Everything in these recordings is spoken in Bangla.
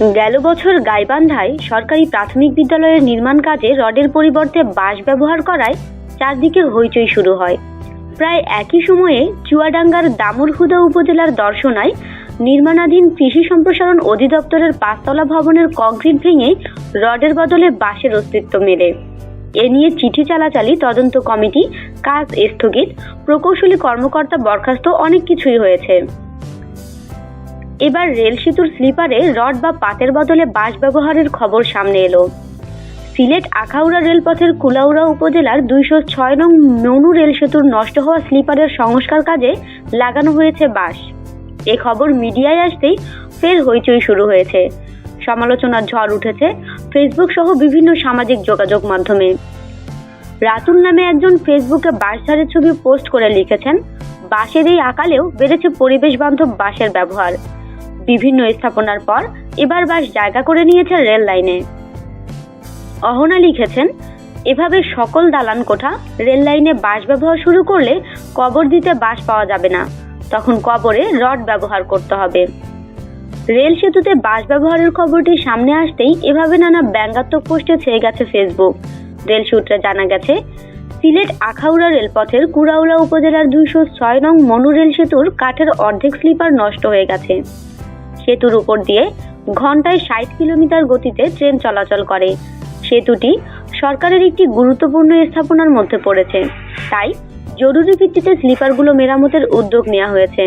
গেল বছর গাইবান্ধায় সরকারি প্রাথমিক বিদ্যালয়ের নির্মাণ কাজে রডের পরিবর্তে বাঁশ ব্যবহার করায় চারদিকে হইচই শুরু হয়। প্রায় একই সময়ে চুয়াডাঙ্গার দামুরহুদা উপজেলার দর্শনায় নির্মাণাধীন কৃষি সম্প্রসারণ অধিদপ্তরের পাঁচতলা ভবনের কংক্রিট ভেঙে রডের বদলে বাঁশের অস্তিত্ব মেলে। এ নিয়ে চিঠি চালাচালি তদন্ত কমিটি কাজ স্থগিত। প্রকৌশলী কর্মকর্তা বরখাস্ত অনেক কিছুই হয়েছে। এবার রেল সেতুর স্লিপারে রড বা পাতের বদলে বাঁশ ব্যবহারের খবর সামনে এলো। সিলেট আখাউড়া রেলপথের কুলাউড়া উপজেলার দুইশো ছয় নং মনু রেল সেতুর নষ্ট হওয়া স্লিপারের সংস্কার কাজে লাগানো হয়েছে বাঁশ। এ খবর মিডিয়ায় আসতেই ফের হইচই শুরু হয়েছে। সমালোচনার ঝড় উঠেছে ফেসবুক সহ বিভিন্ন সামাজিক যোগাযোগ মাধ্যমে। রাতুল নামে একজন ফেসবুকে বাঁশঝাড়ের ছবি পোস্ট করে লিখেছেন, বাঁশের এই আকালেও বেড়েছে পরিবেশ বান্ধব বাঁশের ব্যবহার। বিভিন্ন স্থাপনার পর এবার বাস জায়গা করে নিয়েছে রেল লাইনে। অহনা লিখেছেন, এভাবে সকল দালান কোঠা রেল লাইনে বাঁশ ব্যবহার শুরু করলে কবর দিতে বাঁশ পাওয়া যাবে না। তখন কবরে রড ব্যবহার করতে হবে। রেল সেতুতে বাঁশ ব্যবহারের খবরটি সামনে আসতেই এভাবে নানা ব্যঙ্গাত্মক পোস্টে ছেয়ে গেছে ফেসবুক। রেল সূত্রে জানা গেছে, সিলেট আখাউড়া রেলপথের কুড়াউড়া উপজেলার দুইশো ছয় নং মনু রেল সেতুর কাঠের অর্ধেক স্লিপার নষ্ট হয়ে গেছে। সেতুর উপর দিয়ে ঘন্টায় ষাট কিলোমিটার গতিতে ট্রেন চলাচল করে। সেতুটি সরকারের একটি গুরুত্বপূর্ণ স্থাপনার মধ্যে পড়েছে। তাই জরুরি ভিত্তিতে স্লিপারগুলো মেরামতের উদ্যোগ নেওয়া হয়েছে।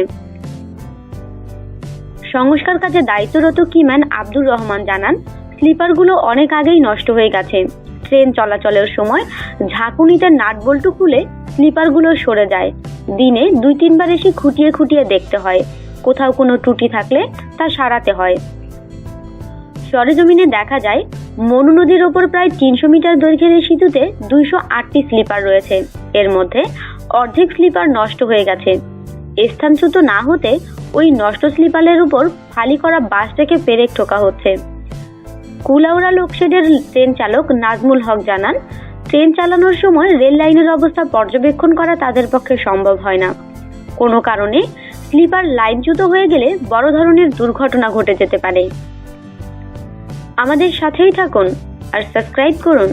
সংস্কার কাজে দায়িত্বরত কিম্যান আব্দুর রহমান জানান, স্লিপারগুলো অনেক আগেই নষ্ট হয়ে গেছে। ট্রেন চলাচলের সময় ঝাঁকুনিতে নাট বল্টু খুলে স্লিপারগুলো সরে যায়। দিনে দুই তিনবার এসে খুঁটিয়ে খুঁটিয়ে দেখতে হয়। কোথাও কোনো ত্রুটি থাকলে তা সারাতে হয়। সরেজমিনে দেখা যায়, মনু নদীর ওপর প্রায় তিনশো মিটার দৈর্ঘ্যের এই সেতুতে দুইশো আটটি স্লিপার রয়েছে। এর মধ্যে অর্ধেক স্লিপার নষ্ট হয়ে গেছে। স্থানচ্যুত না হতে ওই নষ্ট স্লিপারের উপর ফালি করা বাস থেকে পেরেক ঠোকা হচ্ছে। কুলাউড়া লোকশেডের ট্রেন চালক নাজমুল হক জানান, ট্রেন চালানোর সময় রেল লাইনের অবস্থা পর্যবেক্ষণ করা তাদের পক্ষে সম্ভব হয় না। কোনো কারণে স্লিপার লাইনচ্যুত হয়ে গেলে বড় ধরনের দুর্ঘটনা ঘটে যেতে পারে। আমাদের সাথেই থাকুন আর সাবস্ক্রাইব করুন।